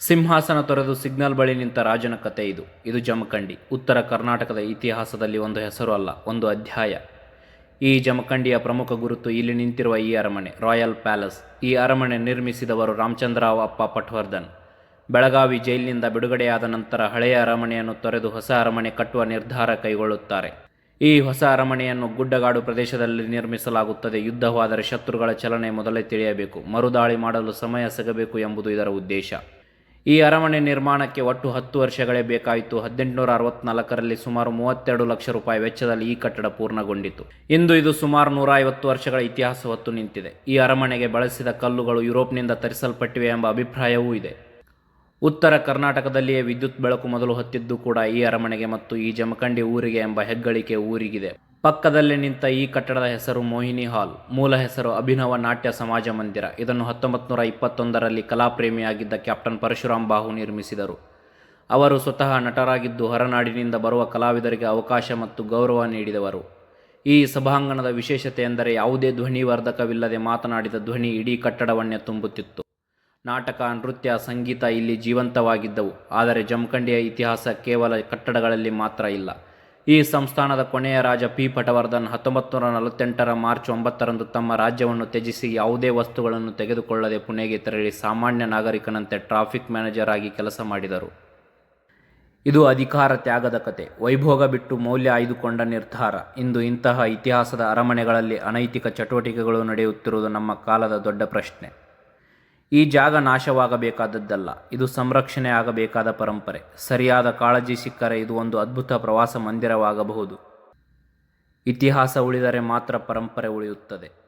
ಸಿಂಹಾಸನ ತೊರೆದು ಸಿಗ್ನಲ್ ಬಳಿ ನಿಂತ ರಾಜನ ಕತೆ ಇದು. ಇದು ಜಮಖಂಡಿ. ಉತ್ತರ ಕರ್ನಾಟಕದ ಇತಿಹಾಸದಲ್ಲಿ ಒಂದು ಹೆಸರು ಅಲ್ಲ, ಒಂದು ಅಧ್ಯಾಯ. ಈ ಜಮಖಂಡಿಯ ಪ್ರಮುಖ ಗುರುತು ಇಲ್ಲಿ ನಿಂತಿರುವ ಈ ಅರಮನೆ, ರಾಯಲ್ ಪ್ಯಾಲೇಸ್. ಈ ಅರಮನೆ ನಿರ್ಮಿಸಿದವರು ರಾಮಚಂದ್ರರಾವ್ ಅಪ್ಪ ಪಟ್ವರ್ಧನ್. ಬೆಳಗಾವಿ ಜೈಲಿನಿಂದ ಬಿಡುಗಡೆಯಾದ ನಂತರ ಹಳೆಯ ಅರಮನೆಯನ್ನು ತೊರೆದು ಹೊಸ ಅರಮನೆ ಕಟ್ಟುವ ನಿರ್ಧಾರ ಕೈಗೊಳ್ಳುತ್ತಾರೆ. ಈ ಹೊಸ ಅರಮನೆಯನ್ನು ಗುಡ್ಡಗಾಡು ಪ್ರದೇಶದಲ್ಲಿ ನಿರ್ಮಿಸಲಾಗುತ್ತದೆ. ಯುದ್ಧವಾದರೆ ಶತ್ರುಗಳ ಚಲನೆ ಮೊದಲೇ ತಿಳಿಯಬೇಕು. ಮರುದಾಳಿ ಮಾಡಲು ಸಮಯ ಸಿಗಬೇಕು ಎಂಬುದು ಇದರ ಉದ್ದೇಶ. ಈ ಅರಮನೆ ನಿರ್ಮಾಣಕ್ಕೆ ಒಟ್ಟು ಹತ್ತು ವರ್ಷಗಳೇ ಬೇಕಾಯಿತು. ಹದಿನೆಂಟುನೂರ ಅರವತ್ನಾಲ್ಕರಲ್ಲಿ ಸುಮಾರು ಮೂವತ್ತೆರಡು ಲಕ್ಷ ರೂಪಾಯಿ ವೆಚ್ಚದಲ್ಲಿ ಈ ಕಟ್ಟಡ ಪೂರ್ಣಗೊಂಡಿತು. ಇಂದು ಇದು ಸುಮಾರು ನೂರ ಐವತ್ತು ವರ್ಷಗಳ ಇತಿಹಾಸ ಹೊತ್ತು ನಿಂತಿದೆ. ಈ ಅರಮನೆಗೆ ಬಳಸಿದ ಕಲ್ಲುಗಳು ಯುರೋಪ್ನಿಂದ ತರಿಸಲ್ಪಟ್ಟಿವೆ ಎಂಬ ಅಭಿಪ್ರಾಯವೂ ಇದೆ. ಉತ್ತರ ಕರ್ನಾಟಕದಲ್ಲಿಯೇ ವಿದ್ಯುತ್ ಬೆಳಕು ಮೊದಲು ಹತ್ತಿದ್ದು ಕೂಡ ಈ ಅರಮನೆಗೆ ಮತ್ತು ಈ ಜಮಖಂಡಿ ಊರಿಗೆ ಎಂಬ ಹೆಗ್ಗಳಿಕೆ ಊರಿಗಿದೆ. ಪಕ್ಕದಲ್ಲೇ ನಿಂತ ಈ ಕಟ್ಟಡದ ಹೆಸರು ಮೋಹಿನಿ ಹಾಲ್. ಮೂಲ ಹೆಸರು ಅಭಿನವ ನಾಟ್ಯ ಸಮಾಜ ಮಂದಿರ. ಇದನ್ನು ಹತ್ತೊಂಬತ್ತು ನೂರ ಇಪ್ಪತ್ತೊಂದರಲ್ಲಿ ಕಲಾಪ್ರೇಮಿಯಾಗಿದ್ದ ಕ್ಯಾಪ್ಟನ್ ಪರಶುರಾಮ್ ಬಾಹು ನಿರ್ಮಿಸಿದರು. ಅವರು ಸ್ವತಃ ನಟರಾಗಿದ್ದು ಹೊರನಾಡಿನಿಂದ ಬರುವ ಕಲಾವಿದರಿಗೆ ಅವಕಾಶ ಮತ್ತು ಗೌರವ ನೀಡಿದವರು. ಈ ಸಭಾಂಗಣದ ವಿಶೇಷತೆ ಎಂದರೆ ಯಾವುದೇ ಧ್ವನಿವರ್ಧಕವಿಲ್ಲದೆ ಮಾತನಾಡಿದ ಧ್ವನಿ ಇಡೀ ಕಟ್ಟಡವನ್ನೇ ತುಂಬುತ್ತಿತ್ತು. ನಾಟಕ, ನೃತ್ಯ, ಸಂಗೀತ ಇಲ್ಲಿ ಜೀವಂತವಾಗಿದ್ದವು. ಆದರೆ ಜಮಖಂಡಿಯ ಇತಿಹಾಸ ಕೇವಲ ಕಟ್ಟಡಗಳಲ್ಲಿ ಮಾತ್ರ ಇಲ್ಲ. ಈ ಸಂಸ್ಥಾನದ ಕೊನೆಯ ರಾಜ ಪಿ. ಪಟವರ್ಧನ್ ಹತ್ತೊಂಬತ್ತು ನೂರ ನಲವತ್ತೆಂಟರ ಮಾರ್ಚ್ ಒಂಬತ್ತರಂದು ತಮ್ಮ ರಾಜ್ಯವನ್ನು ತ್ಯಜಿಸಿ ಯಾವುದೇ ವಸ್ತುಗಳನ್ನು ತೆಗೆದುಕೊಳ್ಳದೆ ಪುಣೆಗೆ ತೆರಳಿ ಸಾಮಾನ್ಯ ನಾಗರಿಕನಂತೆ ಟ್ರಾಫಿಕ್ ಮ್ಯಾನೇಜರ್ ಆಗಿ ಕೆಲಸ ಮಾಡಿದರು. ಇದು ಅಧಿಕಾರ ತ್ಯಾಗದ ಕತೆ. ವೈಭೋಗ ಬಿಟ್ಟು ಮೌಲ್ಯ ಆಯ್ದುಕೊಂಡ ನಿರ್ಧಾರ. ಇಂದು ಇಂತಹ ಇತಿಹಾಸದ ಅರಮನೆಗಳಲ್ಲಿ ಅನೈತಿಕ ಚಟುವಟಿಕೆಗಳು ನಡೆಯುತ್ತಿರುವುದು ನಮ್ಮ ಕಾಲದ ದೊಡ್ಡ ಪ್ರಶ್ನೆ. ಈ ಜಾಗ ನಾಶವಾಗಬೇಕಾದದ್ದಲ್ಲ, ಇದು ಸಂರಕ್ಷಣೆ ಆಗಬೇಕಾದ ಪರಂಪರೆ. ಸರಿಯಾದ ಕಾಳಜಿ ಸಿಕ್ಕರೆ ಇದು ಒಂದು ಅದ್ಭುತ ಪ್ರವಾಸ ಮಂದಿರವಾಗಬಹುದು. ಇತಿಹಾಸ ಉಳಿದರೆ ಮಾತ್ರ ಪರಂಪರೆ ಉಳಿಯುತ್ತದೆ.